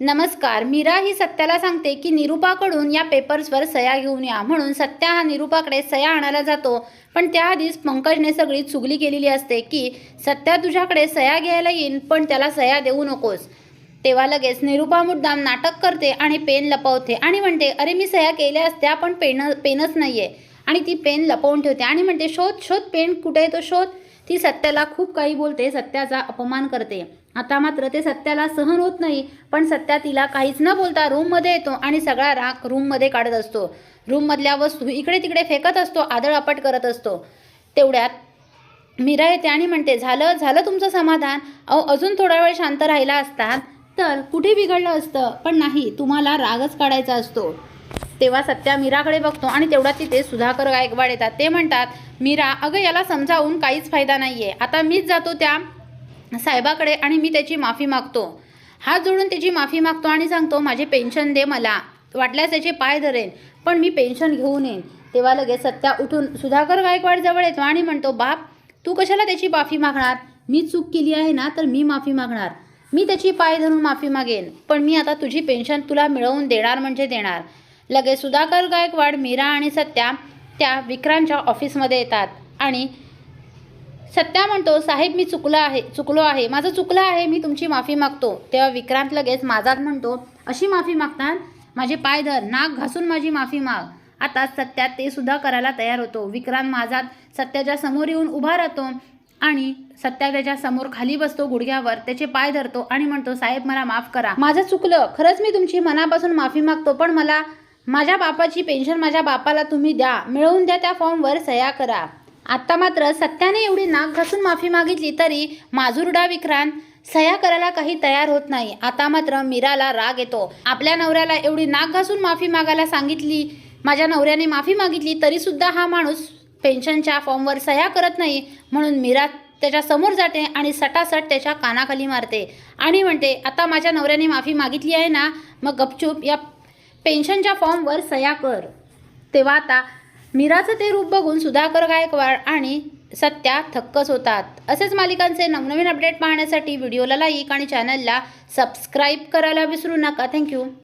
नमस्कार मीरा ही सत्याला सांगते की निरुपाकडून या पेपर्सवर सया घेऊन या. म्हणून सत्या हा निरुपाकडे सह्या आणायला जातो. पण त्याआधीच पंकजने सगळी चुगली केलेली असते की सत्या तुझ्याकडे सया घ्यायला येईन पण त्याला सह्या देऊ नकोस. तेव्हा लगेच निरुपा मुद्दाम नाटक करते आणि पेन लपवते आणि म्हणते अरे मी सह्या केल्या असत्या पण पेन पेनच नाही आहे आणि ती पेन लपवून ठेवते आणि म्हणते शोध शोध पेन कुठे आहे तो शोध? ती सत्याला खूप काही बोलते सत्याचा अपमान करते. आता मात्र ते सत्याला सहन होत नाही पण सत्या तिला काहीच न बोलता रूममध्ये येतो आणि सगळा राग रूममध्ये काढत असतो. रूममधल्या वस्तू इकडे तिकडे फेकत असतो आदळआपट करत असतो. तेवढ्यात मीरा येते आणि म्हणते झालं झालं तुमचं समाधान. अहो अजून थोडा वेळ शांत राहिला असतात तर कुठे बिघडलं असतं? पण नाही तुम्हाला रागच काढायचा असतो. तेव्हा सत्या मीराकडे बघतो आणि तेवढा तिथे सुधाकर गायकवाड येतात. ते म्हणतात मीरा अगं याला समजावून काहीच फायदा नाही आहे आता मीच जातो त्या साहेबाकडे आणि मी त्याची माफी मागतो. हात जोडून त्याची माफी मागतो आणि सांगतो माझे पेन्शन दे मला. वाटल्यास त्याचे पाय धरेन पण मी पेन्शन घेऊन येईन. तेव्हा लगेच सत्या उठून सुधाकर गायकवाड जवळ येतो. आणि म्हणतो बाप तू कशाला त्याची माफी मागणार? मी चूक केली आहे ना तर मी माफी मागणार. मी त्याची पाय धरून माफी मागेन पण मी आता तुझी पेन्शन तुला मिळवून देणार म्हणजे देणार. लगेच सुधाकर गायकवाड मीरा आणि सत्या त्या विक्रांतच्या ऑफिसमध्ये येतात आणि सत्या म्हणतो साहेब मी चुकलो आहे चुकलो आहे. माझं चुकलं आहे मी तुमची माफी मागतो. तेव्हा विक्रांत लगेच माझाच म्हणतो अशी माफी मागतात माझे पाय धर नाक घासून माझी माफी माग. आता सत्या ते सुद्धा करायला तयार होतो. विक्रांत माझात सत्याच्या समोर येऊन उभा राहतो आणि सत्या त्याच्यासमोर खाली बसतो गुडघ्यावर त्याचे पाय धरतो आणि म्हणतो साहेब मला माफ करा. माझं चुकलं. खरंच मी तुमची मनापासून माफी मागतो पण मला माझ्या बापाची पेन्शन माझ्या बापाला तुम्ही द्या. मिळवून द्या त्या फॉर्मवर सह्या करा. आत्ता मात्र सत्याने एवढी नाक घासून माफी मागितली तरी माजुरडा विक्रांत सह्या करायला काही तयार होत नाही. आता मात्र मीराला राग येतो. आपल्या नवऱ्याला एवढी नाक घासून माफी मागायला सांगितली माझ्या नवऱ्याने माफी मागितली तरीसुद्धा हा माणूस पेन्शनच्या फॉर्मवर सह्या करत नाही म्हणून मीरा त्याच्यासमोर जाते आणि सटासट त्याच्या कानाखाली मारते आणि म्हणते आता माझ्या नवऱ्याने माफी मागितली आहे ना मग गपचूप या पेन्शनच्या फॉर्मवर सह्या कर. तेव्हा आता मीराचं ते रूप बघून सुधाकर गायकवाड आणि सत्या थक्कच होतात. असेच मालिकांचे नवनवीन अपडेट पाहण्यासाठी व्हिडिओला लाईक आणि चॅनलला सबस्क्राईब करायला विसरू नका. थँक्यू